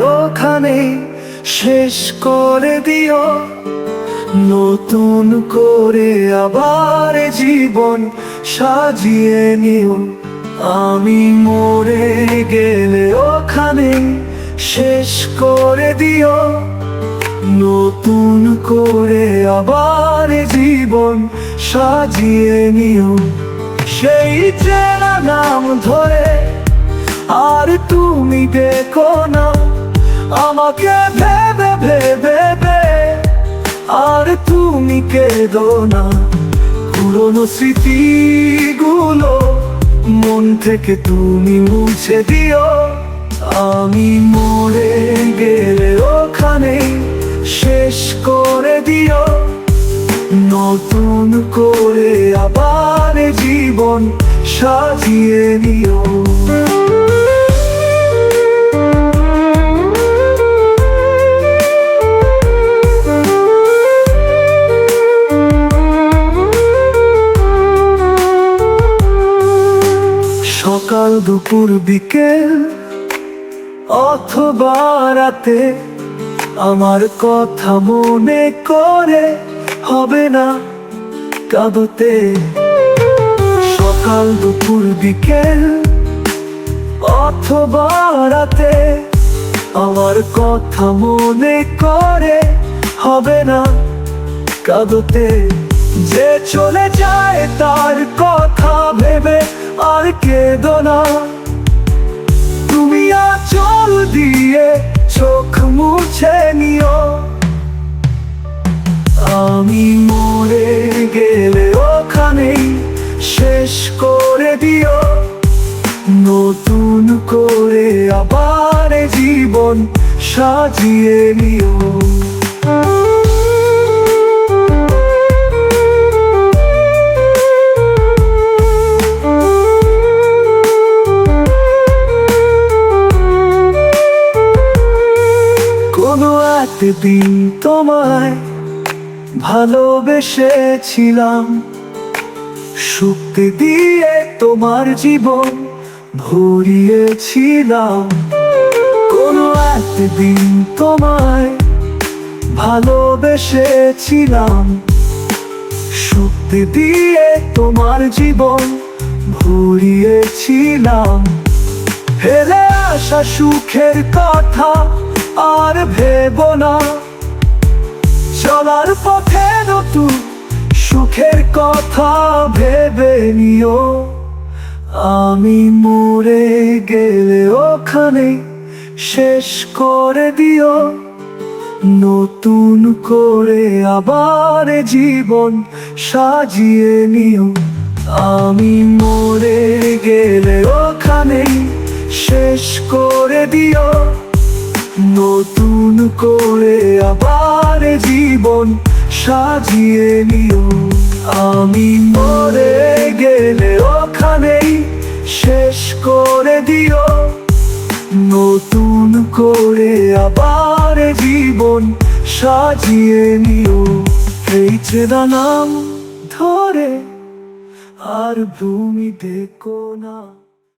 ওখানে শেষ করে দিও। নতুন করে আবার জীবন সাজিয়ে নিও। আমি মরে গেলে ওখানে শেষ করে দিও। নতুন করে আবার জীবন সাজিয়ে নিও। সেই চেনা নাম ধরে আর তুমি দেখো না, আমাকে ভেবে ভেবে আর তুমি কেঁদো না, পুরনো স্মৃতিগুলো মন থেকে তুমি মুছে দিও। আমি মরে গেলে ওখানে শেষ করে দিও। নতুন করে আবার জীবন সাজিয়ে নিও। সকাল দুপুর বিকেল, অথবা রাতে আমার কথা মনে করে হবে না কাঁদতে। সকাল দুপুর বিকেল, অথবা রাতে আমার কথা মনে করে হবে না কাঁদতে। যে চলে যায় তার কথা ভেবে আর কেঁদো না। তুমি আচল দিয়ে চোখ মুছে নিও। আমি মরে গেলে ওখানেই শেষ করে দিও। নতুন করে আবার জীবন সাজিয়ে নিও। একদিন তোমায় ভালোবেসেছিলাম। শক্তি দিয়ে তোমার জীবন ভরিয়েছিলাম। কোনো একদিন তোমায় ভালোবেসেছিলাম। শক্তি দিয়ে তোমার জীবন ভরিয়েছিলাম। হেলে আসা সুখের কথা আর ভেব না। চলার পথে নতুন সুখের কথা ভেবে নিও। আমি মরে গেলে ওখানে শেষ করে দিও। নতুন করে আবার জীবন সাজিয়ে নিও। আমি মরে গেলে ওখানে শেষ করে দিও। নতুন করে আবার জীবন সাজিয়ে নিও। আমি মরে গেলে ওখানেই শেষ করে দিও। নতুন করে আবার জীবন সাজিয়ে নিও। এই চেনা নাম ধরে, আর তুমি দেখো